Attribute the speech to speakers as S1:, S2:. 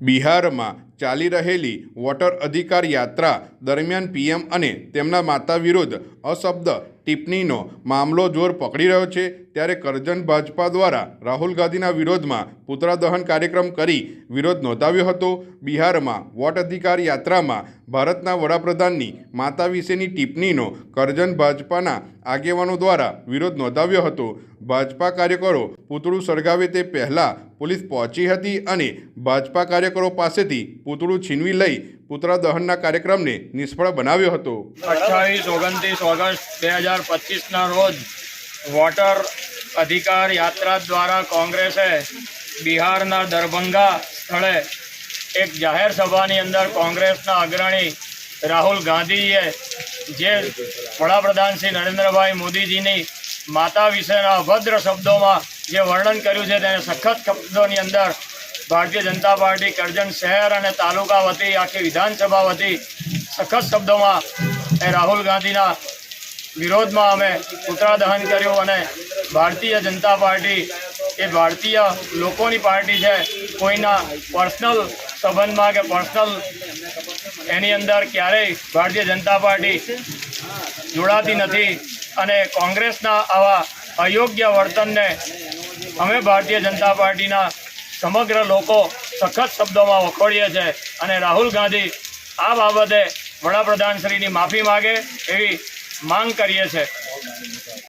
S1: બિહારમાં ચાલી રહેલી વોટર અધિકાર યાત્રા દરમિયાન પીએમ અને તેમના માતા વિરુદ્ધ અશબ્દ ટિપ્પણીનો મામલો જોર પકડી રહ્યો છે. ત્યારે કરજણ ભાજપા દ્વારા રાહુલ ગાંધીના વિરોધમાં પુતળા દહન કાર્યક્રમ કરી વિરોધ નોંધાવ્યો હતો. બિહારમાં વોટ અધિકાર યાત્રામાં ભારતના વડાપ્રધાનની માતા વિશેની ટિપ્પણીનો કરજણ ભાજપાના આગેવાનો દ્વારા વિરોધ નોંધાવ્યો હતો. ભાજપા કાર્યકરો પૂતળું સળગાવે તે પહેલાં પોલીસ પહોંચી હતી અને ભાજપા કાર્યકરો પાસેથી પૂતળું છીનવી લઈ પુતળા દહનના કાર્યક્રમને નિષ્ફળ બનાવ્યો હતો.
S2: અઠ્ઠાવીસ ઓગણત્રીસ ઓગસ્ટ બે હજાર પચીસના રોજ વોટર અધિકાર યાત્રા દ્વારા કોંગ્રેસે બિહારના દરભંગા સ્થળે એક જાહેર સભાની અંદર કોંગ્રેસના અગ્રણી રાહુલ ગાંધીએ જે વડાપ્રધાન શ્રી નરેન્દ્રભાઈ મોદીજીની માતા વિશેના અભદ્ર શબ્દોમાં જે વર્ણન કર્યું છે તેને સખત શબ્દોની અંદર ભારતીય જનતા પાર્ટી, કરજણ શહેર અને તાલુકા વતી, આખી વિધાનસભા વતી સખત શબ્દોમાં એ રાહુલ ગાંધીના વિરોધમાં અમે પુતળા દહન કર્યું અને ભારતીય જનતા પાર્ટી એ ભારતીય લોકોની પાર્ટી છે, કોઈના પર્સનલ સંબંધમાં કે પર્સનલ એની અંદર ક્યારેય ભારતીય જનતા પાર્ટી જોડાતી નથી અને કોંગ્રેસના આવા અયોગ્ય વર્તનને અમે ભારતીય જનતા પાર્ટીના સમગ્ર લોકો સખત શબ્દોમાં વખોડીએ છીએ અને રાહુલ ગાંધી આ બાબતે વડાપ્રધાનશ્રીની માફી માગે એવી માંગ કરીએ છીએ